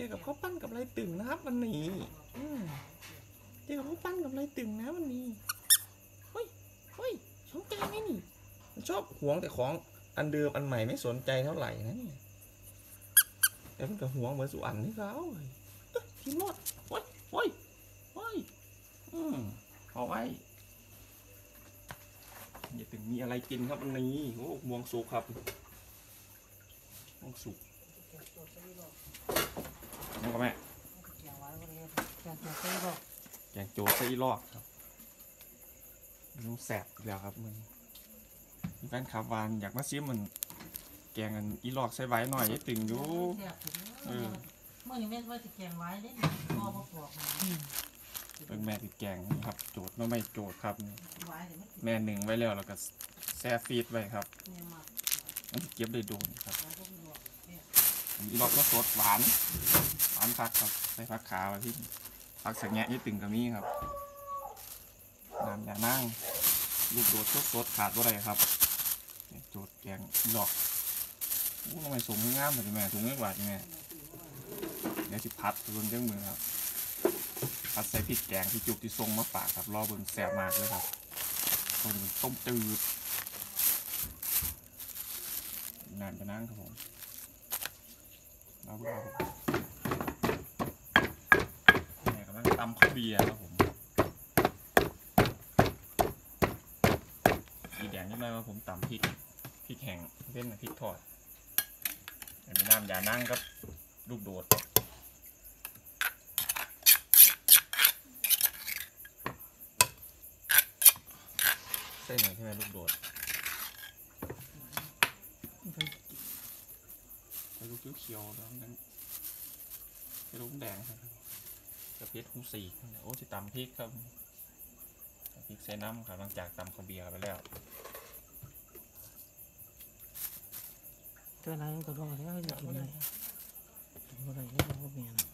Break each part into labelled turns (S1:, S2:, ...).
S1: จอกับข้าวปั้นกับไรตึงนะครับวันนี้เจอกับข้าวปั้นกับไรตึงนะวันนี้เฮ้ยเฮ้ยสนใจไหมนี่ชอบหวงแต่ของอันเดิมอันใหม่ไม่สนใจเท่าไหร่นะเนี่ยแต่มันก็หวงเหมือนสุอันนี่เขาเอ้ยเอ้ยกินหมดเฮ้ยเฮ้ยเฮ้ยอืมเอาไว้อย่าถึงมีอะไรกินครับวันนี้โอ้มวงสุกครับมวงสุก นี่ก็แม่แกงโจไส้ลอกครับเมนูแสบอีกแล้วครับมึงมีแฟนคลับวานอยากมาซิมมัน แกงอันอีลอกใส่ไว้หน่อยยายตึงอยู่เออ
S2: เมื่อนี้แม่ว่าจะแกงไว้ได้พอพอปลอกมา
S1: เป็นแม่ติดแกงนะครับ โจทย์น้องไม่โจทย์ครับ
S2: ไว้เดี๋ยวไม่
S1: แม่หนึ่งไว้แล้วแล้วก็แช่ฟีดไว้ครับ
S2: เนี่ยมา
S1: มันสิเก็บได้โดนครับ
S2: แล้วก็มีหลอกเนี่ย
S1: อีลอกก็สดหวาน หวานคักครับใส่ผักขาวไว้ที่ผักสังแงะยายตึงกับนี้ครับน้ำยานั่งลูกโดดสดสดๆขาดบ่ได้ครับโจทย์แกงอีลอกอู้ทำไมสมงามเลยแม่ถุงเล็กว่าจังแม่เดี๋ยวสิพัดเบิ่งเจ้ามือครับพัดใส่พริกแกงที่จุกที่ทรงมาฝากครับรอบิ่งแซ่บมากเลยครับต้มต้มจืดนานไปนั่งครับผมรอเบิ่งครับผมแม่กำลัง ตำข้าวเบียร์ครับผมสีแดงนิดหน่อยว่าผมตำพริกพริกแห้งเป็นพริกทอดเห็นไหมน้ำยานั่งกับลูกโดดใส่หน่อยใช่ไหมลูกโดดใส่ลูกเขียวๆแล้วนั้นใส่ลูกแดงครับ กระเพชรหูสีกโอ้จะตำพริกครับตำพริกใส่น้ำครับหลังจากตำข้าวเบียร์ไปแล้ว
S2: ตัวนั้นก็รอแล้วจะกินอะไรกินอะไรแล้วก็มีนะ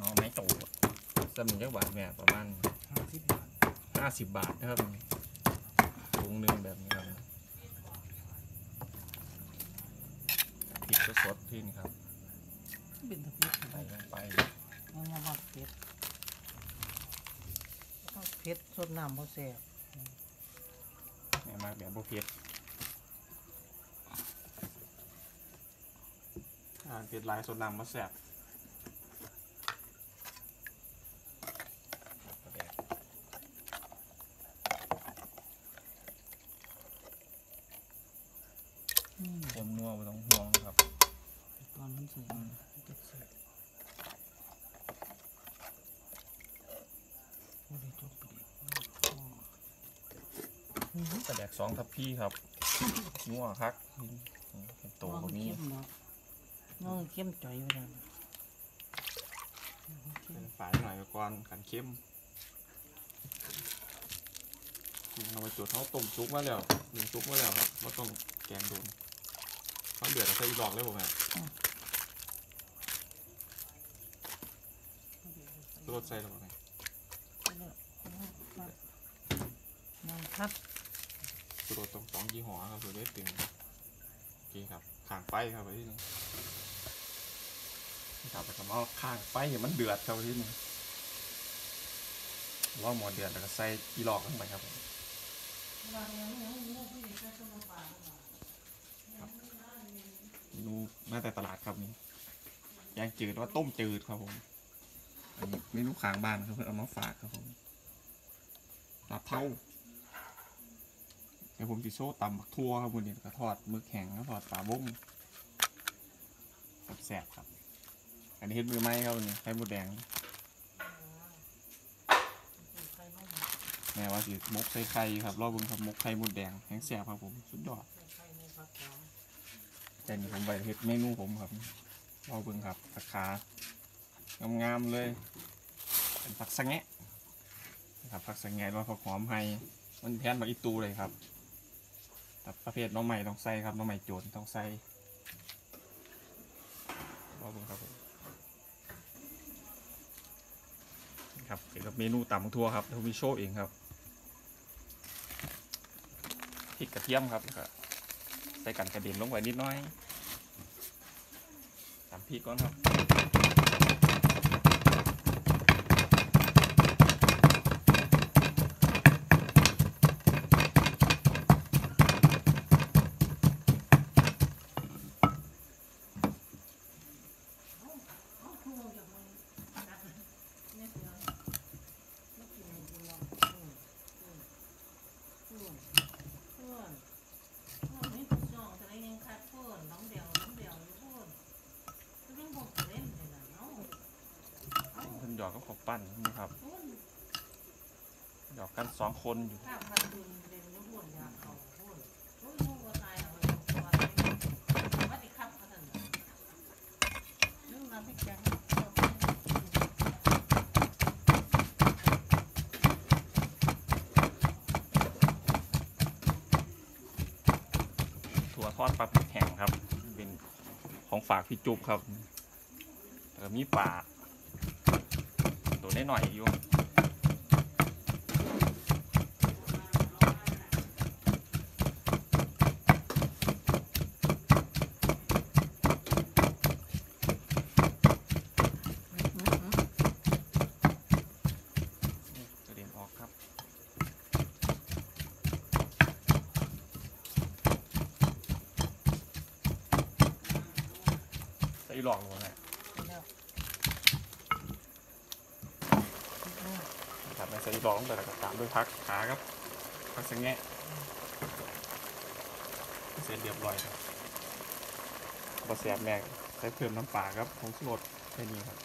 S1: น้องไม้โตสมิงจักบาทแม่ประมาณ
S2: ห้าสิบบาท
S1: ห้าสิบบาทนะครับถุงหนึ่งแบบนี้ครับพริก สดๆที่นี่ครับ
S2: เป็นตะเพียบ
S1: ใส่ลงไป
S2: มันมาหักเผ็ดเผ็ดสดน้ำพอแซ่บ
S1: แม่มากแบบโบเผ็ดอ่าเผ็ดหลายสดน้ำมาแซ่บ ผมนัวไม่ต้องห่วงครับ
S2: ตอนมันใส่จะใส่โอ้ยจบไปดิ
S1: กระแดกสองทับพี่ครับนัวคักเป็นโตกว่านี้
S2: น้องเข้มจ่อยไปแล้ว
S1: เป็นฝายหน่อยก่อนขันเข้มเราไปจุดเขาต้มซุปมาแล้วหนึ่งซุปมาแล้วครับว่าต้องแกงโดนเขาเดือดแล้วใส่อีดอกเลยผมอะรสใส่หรอไง
S2: น้องครับ
S1: สุดตรงสองยี่ห้อครับสุดเด็ดตึงโอเคครับข้างไฟครับไปที่นึงครับแต่คำว่าข้างไฟเนี่ยมันเดือดครับไปที่นึงว่าหมอเดือดแล้วก็ใส่อีหลอกลงไปครับผมเมนูมาแต่ตลาดครับนี่ยางจืดว่าต้มจืดครับผมอันนี้เมนูขางบ้านครับเพื่อนเอามาฝากครับผมลาเท่า ดี๋ยวผมจะโซ่ตำบักทั่วครับวันนี้ก็ทอดมึกแห้งแล้วทอดปลาบุ้งแสบครับ อันนี้เฮ็ดมือไหมครับวันนี้ไข่มดแดงแม่ว่าสิมกใส่ไข่ครับรอบบิ่งครับมกไข่มดแดงแห้งแสบครับผมสุดยอดแต่นี่ผมไปเฮ็ดเมนูผมครับรอบบิ่งครับผักขางามๆเลยเป็นผักสะแงะนะครับผักสะแงะว่าผักหอมไฮมันแพนบักอีตูเลยครับ แต่ประเภทน้องใหม่ต้องใส่ครับน้องใหม่โจรต้องใส่รอบิ่งครับผมนะครับเกี่ยวกับเมนูตำทั่วครับเดี๋ยวผมมีโชเองครับเทริกกระเทียมครับใส่กันกระเด็นลงไปนิดน้อยตำพริกก่อนครับ พิ่นหยอกก็ขอบปั้นนี่ครับหยอกกันสองคนอยู่ถั่วทอดปลาแห้งครับ เป็นของฝากพี่จุ๊บครับเออมีป่า ตัวน้หน่อยอยู่นี่กระเด็นออกครับใส่หลอกลงไป ครับใส่หลอกลงไปแล้วก็ตามด้วยพักขาครับพักสังแงะเสร็จเรียบร้อยครับบะเสียบแม่งใส่เพิ่มน้ำปลาครับผงชูรสแค่นี้ครับ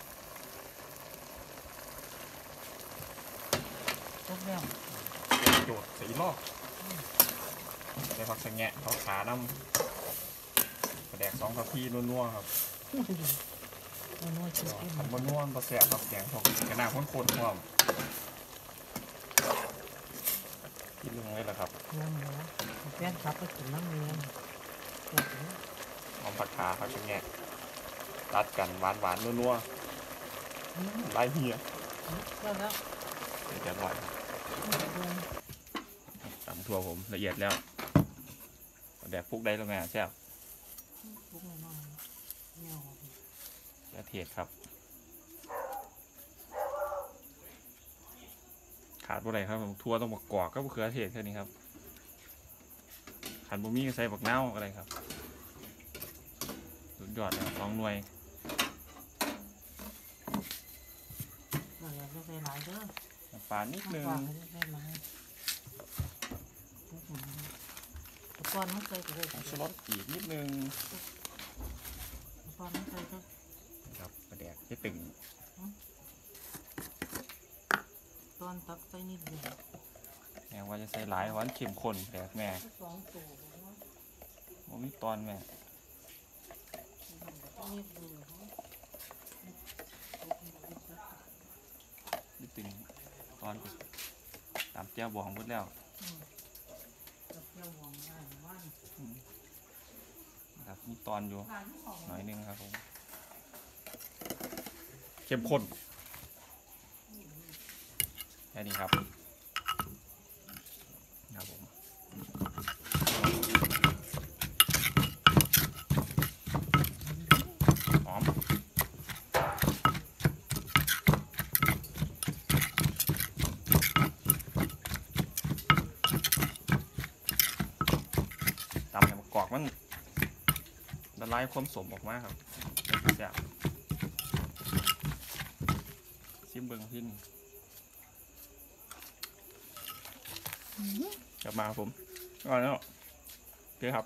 S2: ทุกแล้ว
S1: โดดใส่ลอกใส่พักสังแงะเขาขาน้ำกระแดกสองกะพี่นัวๆครับ
S2: มันนวดชุดเอ็ม
S1: ทำบนนัวบะเสียบกับแกงของกระนาข้นๆพร้อม กินลงเลยเหรอครับ
S2: น้ำหัวแป้นครับไปถึงน้ำเนียนโอ้โห
S1: หอมผักขาผักชะแงะตัดกันหวานหวานๆนัว
S2: อืม
S1: ๆไล่เฮีย
S2: ก็แล้ว
S1: เดี๋ยวจะอร่อย
S2: ลง
S1: ตำทั่วผมละเอียดแล้วแดกพวกได้แล้วแม่แซ่บ
S2: ลุกหน่อยๆเนี่ย
S1: กระเทียดครับ ขาดบ่ได้ครับผมทั่วต้องบักกอกก็มะเขือเทศแค่นี้ครับขันบะมี่ก็ใส่บักเน่าวอะไรครับสุดยอดเลยครับลองหน่วย
S2: เราอยากจะใส่หลายเด้อ
S1: น้ำปลานิดนึง
S2: ฝากให้ใส่หลายตะกอนไม่เคยก็ได้
S1: ผงชูรสอีกนิดนึง
S2: ตะกอนไม่เคยก็
S1: ครับกระแดกจะตึง
S2: ต อนตักใส่นิดเดียว
S1: แม่ว่าจะใส่หลายหวานเข้มข้นแดกแม่
S2: สองตัวเนาะ
S1: บ่มีตอนแม่
S2: นิดเดียว
S1: นิดตึงตอนก็ตามแจ้วบองหมดแล้ว
S2: กับเที่ยวหวงง่ายวัน
S1: นะครับมีตอนอยู่
S2: ผ่านที่สอง
S1: หน่อยนึงครับผมเข้มข้นแค่นี้ครับครับผมหอมตำเนี่ยมะกอกมันละลายความสมออกมาครับไม่ใช่ซิมเบิงที่นี่ กลับมาผมก่อนแล้วโอเคครับ